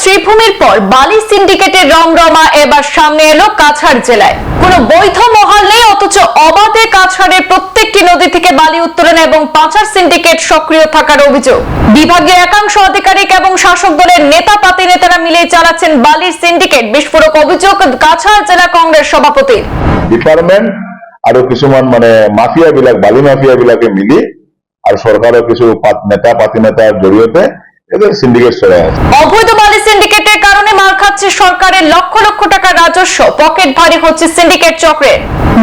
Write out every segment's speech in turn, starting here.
শ্রীভূমির পর বালি সিন্ডিকেটের রমরমা এবার সামনে এলো কাছাড় জেলায়। কোনো বৈধ মহল নেই, অথচ অবাধে কাছাড়ের প্রত্যেকটি নদী থেকে বালি উত্তোলন এবং পাচার সিন্ডিকেট সক্রিয় থাকার অভিযোগ। বিভাগীয় একাংশ আধিকারিক এবং শাসক দলের নেতা পাতি নেতারা মিলে চালাচ্ছেন বালির সিন্ডিকেট বিস্ফোরক অভিযোগ কাছাড় জেলা কংগ্রেস সভাপতির ডিপার্টমেন্ট আৰু কিছুমান মানে মাফিয়া বিলাক বালি মাফিয়া বিলাকে মিলি আৰু চৰকাৰৰ কিছু নেতা পাতি নেতাৰ জৰিয়তে এদের সিন্ডিকেট চলে আছে। অবৈধ বালি সিন্ডিকেটের কারণে মার খাচ্ছে সরকারের লক্ষ লক্ষ টাকা রাজস্ব। পকেট ভারী হচ্ছে সিন্ডিকেট চক্রে।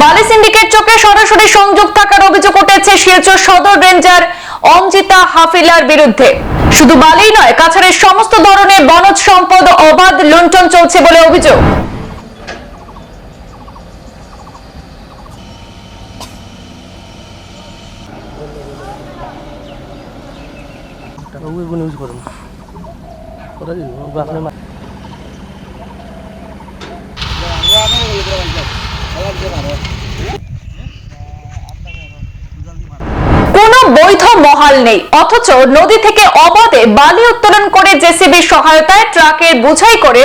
বালি সিন্ডিকেট চক্রে সরাসরি সংযোগ থাকার অভিযোগ উঠেছে শিলচর সদর রেঞ্জার অঞ্জিতা হাফিলার বিরুদ্ধে। শুধু বালি নয়, কাছাড়ের সমস্ত ধরনের বনজ সম্পদ অবাধ লুণ্ঠন চলছে বলে অভিযোগ। টাকা উইবন ইউজ করুন ওটা কি আপনার বৈধ মহাল নেই। অথচ নদী থেকে অবাধে বালি উত্তোলন করে জেসিবির সহায়তায় ট্রাকের বোঝাই করে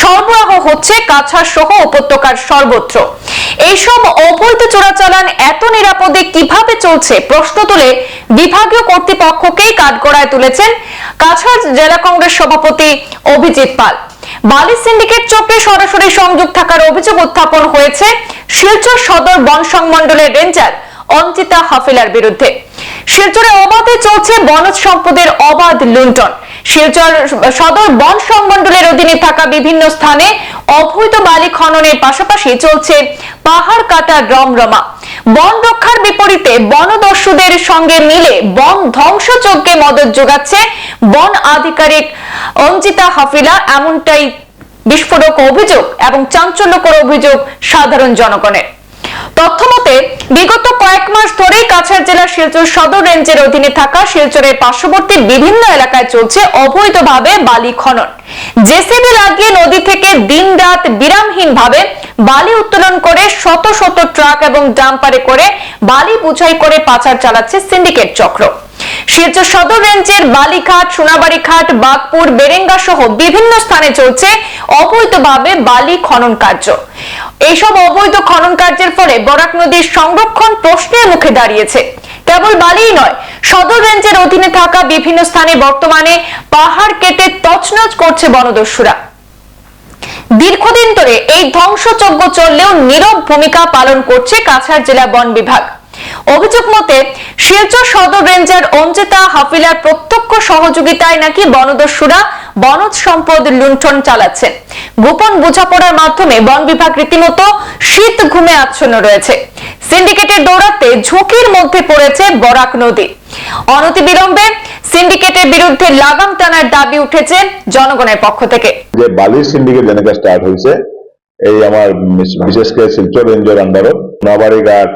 সরবরাহ হচ্ছে কাছাড় সহ উপত্যকার সর্বত্র। এইসব অবৈধ চোরাচালান এত নিরাপদে কীভাবে চলছে প্রশ্ন তুলে বিভাগীয় কর্তৃপক্ষকেই কাঠগড়ায় তুলেছেন কাছাড় জেলা কংগ্রেস সভাপতি অভিজিৎ পাল। বালি সিন্ডিকেট চক্রে সরাসরি সংযোগ থাকার অভিযোগ উত্থাপন হয়েছে শিলচর সদর বন সংমণ্ডলের রেঞ্জার অঞ্চিতা হাফিলার বিরুদ্ধে। শিলচরে অবাধে চলছে বনজ সম্পদের অবাধ লুণ্ঠন। শিলচর সদর বন সংমণ্ডলের অধীনে থাকা বিভিন্ন স্থানে অবৈধ বালি খননের পাশাপাশি চলছে পাহাড় কাটার রমরমা বন রক্ষার বিপরীতে বনদস্যুদের সঙ্গে মিলে বন ধ্বংসযজ্ঞে মদত যোগাচ্ছে বন আধিকারিক অঞ্জিতা হাফিলা। এমনটাই বিস্ফোরক অভিযোগ এবং চাঞ্চল্যকর অভিযোগ সাধারণ জনগণের। তথ্য মতে বিগত কয়েক মাস ধরেই কাছাড় জেলার শিলচর সদর রেঞ্জের অধীনে থাকা শিলচরের পার্শ্ববর্তী বিভিন্ন এলাকায় চলছে অবৈধভাবে বালি খনন। জেসিবি লাগিয়ে নদী থেকে দিনরাত বিরামহীন ভাবে বালি উত্তোলন করে শত শত ট্রাক এবং ডাম্পারে করে বালি বুঝাই করে পাচার চালাচ্ছে সিন্ডিকেট চক্র। শিলচর সদর রেঞ্জের বালিঘাট সোনাবাড়ি ঘাট বাগপুর বেরেঙ্গা সহ বিভিন্ন স্থানে চলছে অবৈধভাবে বালি খনন কার্য। এইসব অবৈধ খনন কার্যের ফলে বরাক নদীর সংরক্ষণ প্রশ্নের মুখে দাঁড়িয়েছে। কেবল বালিই নয়, সদর রেঞ্জের অধীনে থাকা বিভিন্ন স্থানে বর্তমানে পাহাড় কেটে তছনছ করছে বনদস্যুরা। দীর্ঘদিন ধরে এই ধ্বংসযজ্ঞ চললেও নীরব ভূমিকা পালন করছে কাছাড় জেলা বন বিভাগ। অভিযোগ মতে, শিলচর সদর রেঞ্জার অঞ্জিতা হাফিলার প্রত্যক্ষ সহযোগিতায় নাকি বনদস্যুরা বনজ সম্পদ লুণ্ঠন চালাচ্ছেন গোপন বোঝাপড়ার মাধ্যমে বন বিভাগ রীতিমতো শীত ঘুমে আচ্ছন্ন রয়েছে। সিন্ডিকেটের দৌড়াতে ঝুঁকির মধ্যে পড়েছে বরাক নদী। অনতিবিলম্বে সিন্ডিকেটের বিরুদ্ধে লাগাম টানার দাবি উঠেছে জনগণের পক্ষ থেকে। যে বালির সিন্ডিকেট যেনেকে ষ্টাৰ্ট হৈছে এই আমার বিশ- বিশেষকে শিলচৰ ৰেঞ্জৰ আণ্ডাৰত সোণাবাৰী ঘাট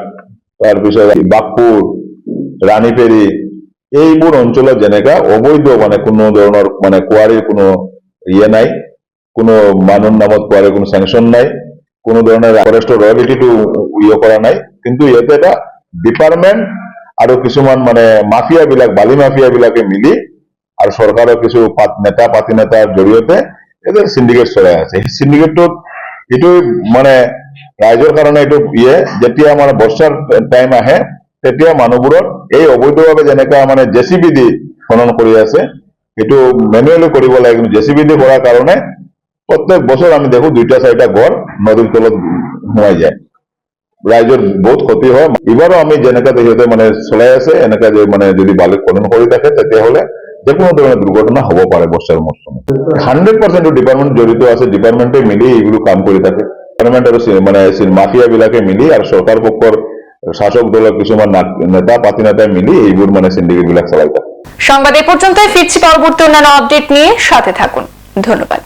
তাৰপিছত বাঘপুৰ ৰাণীপেৰী এইবোৰ অঞ্চলত যেনেকা অবৈধ মানে কোনো ধৰণৰ মানে কোৱাৰীৰ কোনো ইয়ে নাই, কোনো মানুহৰ নামত কোৱাৰীৰ কোনো চেংচন নাই, কোনো ধৰণৰ ফৰেষ্টৰ ৰয়েলিটিটো ইয়ে কৰা নাই, কিন্তু ইয়াতে এটা ডিপাৰ্টমেণ্ট আৰু কিছুমান মানে মাফিয়া বিলাক বালি মাফিয়া বিলাকে মিলি আৰু চৰকাৰৰ কিছু নেতা পাতি নেতাৰ জৰিয়তে এদের সিন্ডিকেট চলাই আছে। সেই সিন্ডিকেটটোত এইটো মানে ৰাইজৰ কাৰণে এইটো ইয়ে যেতিয়া মানে বৰ্ষাৰ টাইম আহে, তেতিয়া মানুহবোৰৰ এই অবৈধভাৱে যেনেকা মানে জেচিবি দি খনন কৰি আছে সেইটো মেনুৱেলি কৰিব লাগে জেচিবি দি কৰাৰ কাৰণে প্ৰত্যেক বছৰ আমি দেখো দুইটা, চাৰিটা ঘৰ নদীৰ তলত সোমাই যায়। ৰাইজৰ বহুত ক্ষতি হয়। এইবাৰো আমি সিহঁতে মানে চলাই আছে, এনেকা যে মানে যদি বালি খনন কৰি থাকে, তেতিয়াহ'লে যে কোনো ধৰণৰ দুৰ্ঘটনা হ'ব পাৰে বৰ্ষাৰ মৌচুমত। হাণ্ড্ৰেড পাৰ্চেণ্ট ডিপাৰ্টমেণ্ট জড়িত আছে ডিপাৰ্টমেণ্টে মিলি এইবোৰ কাম কৰি থাকে। ডিপাৰ্টমেণ্ট মানে মাফিয়া বিলাকে মিলি আর সরকার পক্ষৰ শাসক দলের কিছুমান নেতা, পাতি নেতা মিলি এইবোৰ মানে সিন্ডিকেট বিলাক চলাই সংবাদ এ পর্যন্তই। ফিরছি পরবর্তী অন্যান্য আপডেট নিয়ে। সাথে থাকুন। ধন্যবাদ।